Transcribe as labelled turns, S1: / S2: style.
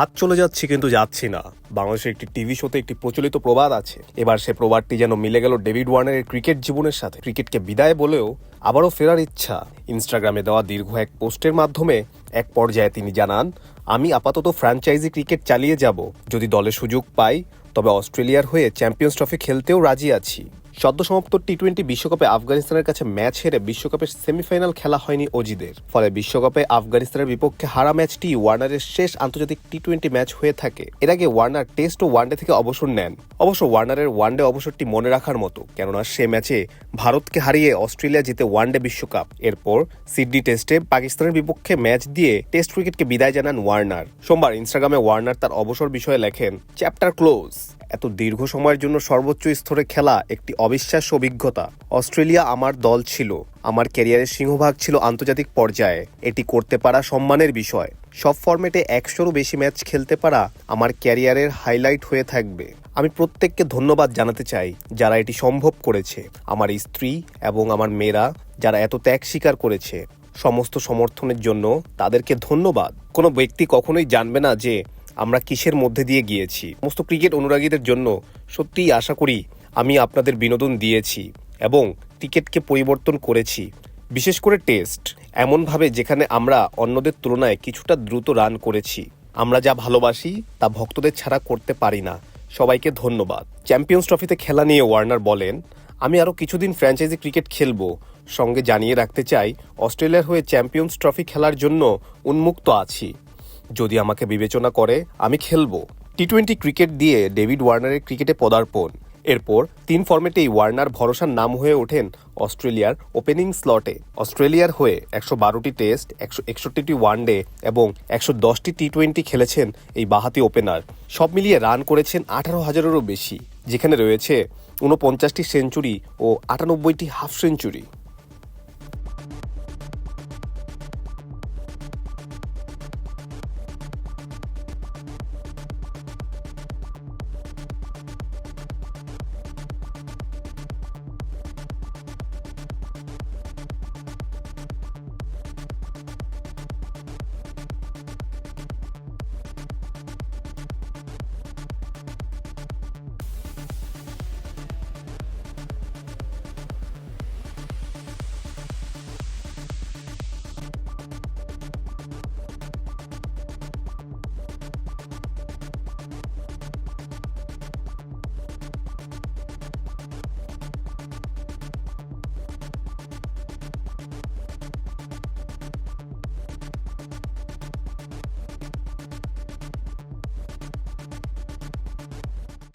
S1: আজ চলে যাচ্ছি কিন্তু যাচ্ছি না। বাংলাদেশের একটি টিভি শোতে একটি প্রচলিত প্রবাদ আছে। এবার সে প্রবাদটি যেন মিলে গেল ডেভিড ওয়ার্নারের ক্রিকেট জীবনের সাথে। ক্রিকেটকে বিদায় বলেও আবারও ফেরার ইচ্ছা। ইনস্টাগ্রামে দেওয়া দীর্ঘ এক পোস্টের মাধ্যমে এক পর্যায়ে তিনি জানান, আমি আপাতত ফ্র্যাঞ্চাইজি ক্রিকেট চালিয়ে যাব। যদি দলে সুযোগ পাই, তবে অস্ট্রেলিয়ার হয়ে চ্যাম্পিয়ন্স ট্রফি খেলতেও রাজি আছি। সদ্য সমাপ্ত টি টোয়েন্টি বিশ্বকাপে আফগানিস্তানের কাছে ম্যাচ হেরে বিশ্বকাপের সেমিফাইনাল খেলা হয়নি অজিদের। ফলে বিশ্বকাপে আফগানিস্তানের বিপক্ষে হারা ম্যাচটি ওয়ার্নারের শেষ আন্তর্জাতিক টি টোয়েন্টি ম্যাচ হয়ে থাকে। এর আগে ওয়ার্নার টেস্ট ও ওয়ানডে থেকে অবসর নেন। অবশ্য ওয়ার্নারের ওয়ানডে অবসরটি মনে রাখার মতো, কেননা সে ম্যাচে ভারতকে হারিয়ে অস্ট্রেলিয়া জিতে ওয়ানডে বিশ্বকাপ। এরপর সিডনি টেস্টে পাকিস্তানের বিপক্ষে ম্যাচ দিয়ে টেস্ট ক্রিকেটকে বিদায় জানান ওয়ার্নার। সোমবার ইনস্টাগ্রামে ওয়ার্নার তার অবসর বিষয়ে লেখেন চ্যাপ্টার ক্লোজ এত দীর্ঘ সময়ের জন্য সর্বোচ্চ স্তরে খেলা একটি অবিশ্বাস্য অভিজ্ঞতা। অস্ট্রেলিয়া আমার দল ছিল। আমার ক্যারিয়ারের সিংহভাগ ছিল আন্তর্জাতিক পর্যায়ে। এটি করতে পারা সম্মানের বিষয়। সব ফরম্যাটে একশোরও বেশি ম্যাচ খেলতে পারা আমার ক্যারিয়ারের হাইলাইট হয়ে থাকবে। আমি প্রত্যেককে ধন্যবাদ জানাতে চাই যারা এটি সম্ভব করেছে। আমার স্ত্রী এবং আমার মেয়েরা যারা এত ত্যাগ স্বীকার করেছে। সমস্ত সমর্থনের জন্য তাদেরকে ধন্যবাদ। কোনো ব্যক্তি কখনোই জানবে না যে আমরা কিসের মধ্যে দিয়ে গিয়েছি? সমস্ত ক্রিকেট অনুরাগীদের জন্য সত্যিই আশা করি আমি আপনাদের বিনোদন দিয়েছি এবং ক্রিকেটকে পরিবর্তন করেছি। বিশেষ করে টেস্ট। এমনভাবে যেখানে আমরা অন্যদের তুলনায় কিছুটা দ্রুত রান করেছি। আমরা যা ভালোবাসি তা ভক্তদের ছাড়া করতে পারি না। সবাইকে ধন্যবাদ। চ্যাম্পিয়ন্স ট্রফিতে খেলা নিয়ে ওয়ার্নার বলেন, আমি আরও কিছুদিন ফ্র্যাঞ্চাইজি ক্রিকেট খেলব। সঙ্গে জানিয়ে রাখতে চাই, অস্ট্রেলিয়ার হয়ে চ্যাম্পিয়ন্স ট্রফি খেলার জন্য উন্মুক্ত আছি। যদি আমাকে বিবেচনা করে, আমি খেলব। টি টোয়েন্টি ক্রিকেট দিয়ে ডেভিড ওয়ার্নারের ক্রিকেটে পদার্পণ। এরপর তিন ফর্মেটেই ওয়ার্নার ভরসার নাম হয়ে ওঠেন অস্ট্রেলিয়ার ওপেনিং স্লটে অস্ট্রেলিয়ার হয়ে একশো বারোটি টেস্ট একশো একষট্টিটি ওয়ানডে এবং একশো দশটি টি টোয়েন্টি খেলেছেন এই বাহাতি ওপেনার সব মিলিয়ে রান করেছেন আঠারো হাজারেরও বেশি, যেখানে রয়েছে ঊনপঞ্চাশটি সেঞ্চুরি ও আটানব্বইটি হাফ সেঞ্চুরি